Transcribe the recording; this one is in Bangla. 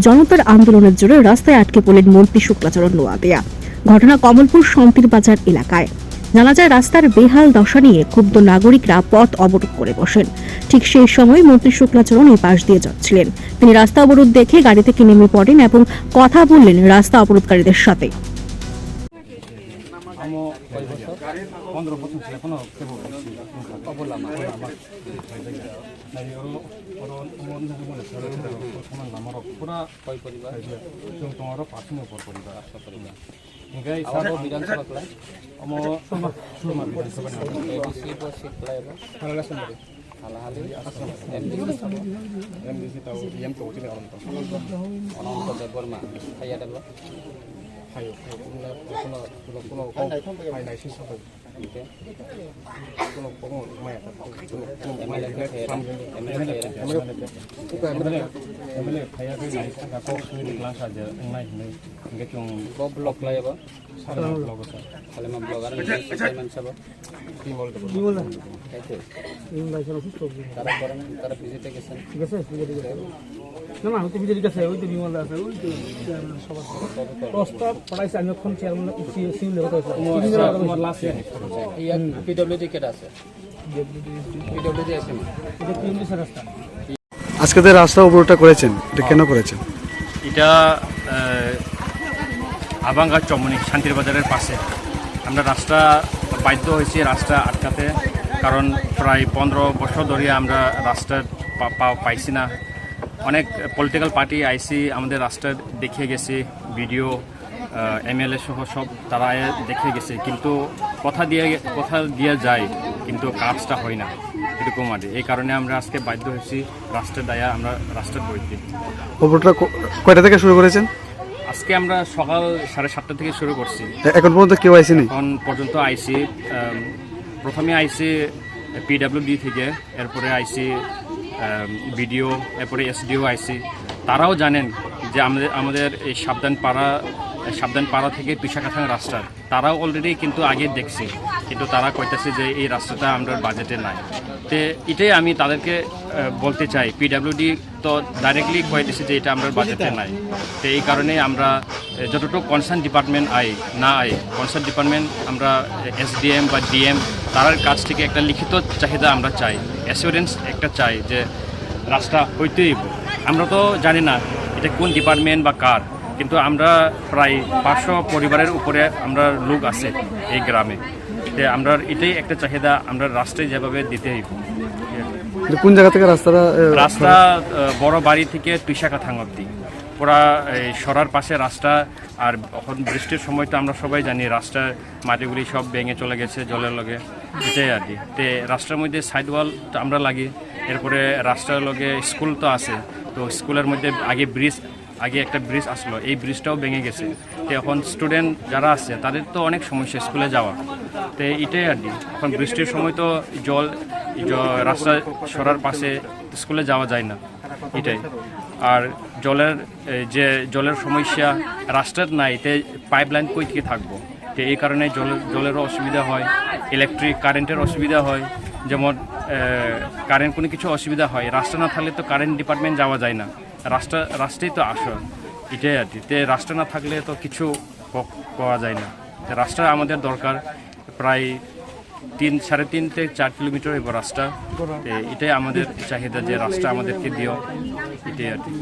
জনতার আন্দোলনের জোরে রাস্তায় আটকে পড়লেন মন্ত্রী শুক্লাচরণ নোয়াদিয়া ঘটনা কমলপুর শান্তির বাজার এলাকায়। জানা যায়, রাস্তার বেহাল দশা নিয়ে ক্ষুব্ধ নাগরিকরা পথ অবরোধ করে বসেন। ঠিক সেই সময় মন্ত্রী শুক্লাচরণ এই পাশ দিয়ে যাচ্ছিলেন। তিনি রাস্তা অবরোধ দেখে গাড়ি থেকে নেমে পড়েন এবং কথা বললেন রাস্তা অবরোধকারীদের সাথে। বছর পনেরো বছর ছিল এখনও কেবল অবলা মা আমার পুরা কয় পরিবার তোমার পাঁচমে উপর পরিবার আশা পরিবার গাই সারো বিধানসভা ক্লাই অম সুরমা বিধানসভা এডিসি বসি ক্লাই হালালা সুন্দরী হালাহালি আসাম এমডিসি সারো এমডিসি তাও ইএম তো উচিত অনন্ত অনন্ত দেববর্মা খাইয়া দেব নাই তাকো সুইনি ক্লাস আজ নাই নাই ইংগে চুং Bo blok lah ya, Bo. সারা ব্লগ আছে Kalau না না হয়তো ওই তো বিমল আছে ওই তো চেয়ারম্যান সবার প্রস্তাব পড়াইছে আমি এখন চেয়ারম্যান লেভেল আছে। PWD আছে। PWD আছে না? এটা পিএমডি রাস্তা। আজকে যে রাস্তা অবরোধটা করেছেন এটা কেন করেছেন? এটা আবাঙ্গা চমনি শান্তির বাজারের পাশে। আমরা রাস্তা বাধ্য হয়েছি রাস্তা আটকাতে কারণ প্রায় পনেরো বছর ধরে আমরা রাস্তা পা- পা- পাইছি না। অনেক পলিটিক্যাল পার্টি আইসি আমাদের রাস্তা দেখে গেছে ভিডিও এমএলএ সহ সব তারা দেখে গেছে। কিন্তু কথা দিয়ে কথা দিয়ে যায় কিন্তু কাজটা হয় না এরকম আর এই কারণে আমরা আজকে বাধ্য হয়েছি রাস্তার দায়া আমরা রাস্তার বইতে অবরোধটা ক- কয়টা থেকে শুরু করেছেন? আজকে আমরা সকাল সাড়ে সাতটা থেকে শুরু করছি। এখন পর্যন্ত কেউ আইসিনি এখন পর্যন্ত আইসি প্রথমে আইসি পিডাব্লিউডি থেকে এরপরে আইসি বিডিও, এরপরে এসডিও, আইসি, তারাও জানেন যে আমাদের আমাদের এই সাবধান পাড়া সাবধান পাড়া থেকে পিসাকাথাং রাস্তা তারাও অলরেডি কিন্তু আগে দেখছি। কিন্তু তারা কইতেছে যে এই রাস্তাটা আমরা বাজেটে নাই। তো এটাই আমি তাদেরকে বলতে চাই। পিডাব্লিউডি তো ডাইরেক্টলি কয়ে দিছে যে এটা আমরা বাজেটে নাই। তো এই কারণে আমরা যতটুকু কনসার্ন ডিপার্টমেন্ট আই, না আই কনসার্ন ডিপার্টমেন্ট আমরা এসডিএম বা ডিএম তার কাছ থেকে একটা লিখিত চাহিদা আমরা চাই। অ্যাসিওরেন্স একটা চাই যে রাস্তা হইতেই আমরা তো জানি না এটা কোন ডিপার্টমেন্ট বা কার কিন্তু আমরা প্রায় পাঁচশো পরিবারের উপরে আমরা লোক আছে এই গ্রামে। আমরা এটাই একটা চাহিদা আমরা রাস্তায় যেভাবে দিতে হইব। কোন জায়গা থেকে রাস্তাটা রাস্তা বড় বাড়ি থেকে তুইশাখাথাং অব্দি পুরা এই সরার পাশে রাস্তা, আর এখন বৃষ্টির সময় তো আমরা সবাই জানি রাস্তার মাটিগুলি সব ভেঙে চলে গেছে জলের লগে। এটাই আর কি। তে রাস্তার মধ্যে সাইড ওয়াল আমরা লাগি, এরপরে রাস্তার লগে স্কুল তো আছে, তো স্কুলের মধ্যে আগে ব্রিজ আগে একটা ব্রিজ আসলো, এই ব্রিজটাও ভেঙে গেছে। তো এখন স্টুডেন্ট যারা আছে, তাদের তো অনেক সমস্যা স্কুলে যাওয়া। তো এটাই আর কি। এখন বৃষ্টির সময় তো জল রাস্তা সরার পাশে স্কুলে যাওয়া যায় না। এটাই। আর জলের যে জলের সমস্যা রাস্তার নাই, তে পাইপ লাইন কই থেকে থাকব? তো এই কারণে জলের জলেরও অসুবিধা হয় ইলেকট্রিক কারেন্টের অসুবিধা হয়, যেমন কারেন্ট কোনো কিছু অসুবিধা হয়, রাস্তা না থাকলে তো কারেন্ট ডিপার্টমেন্ট যাওয়া যায় না, রাস্তা, রাস্তাই তো আসল, এটাই আর কি, তে রাস্তা না থাকলে তো কিছু ক- পাওয়া যায় না রাস্তা আমাদের দরকার, প্রায় তিন সাড়ে তিন থেকে চার কিলোমিটার এবার রাস্তা। এটাই আমাদের চাহিদা যে রাস্তা আমাদেরকে দিও এটাই আর কি।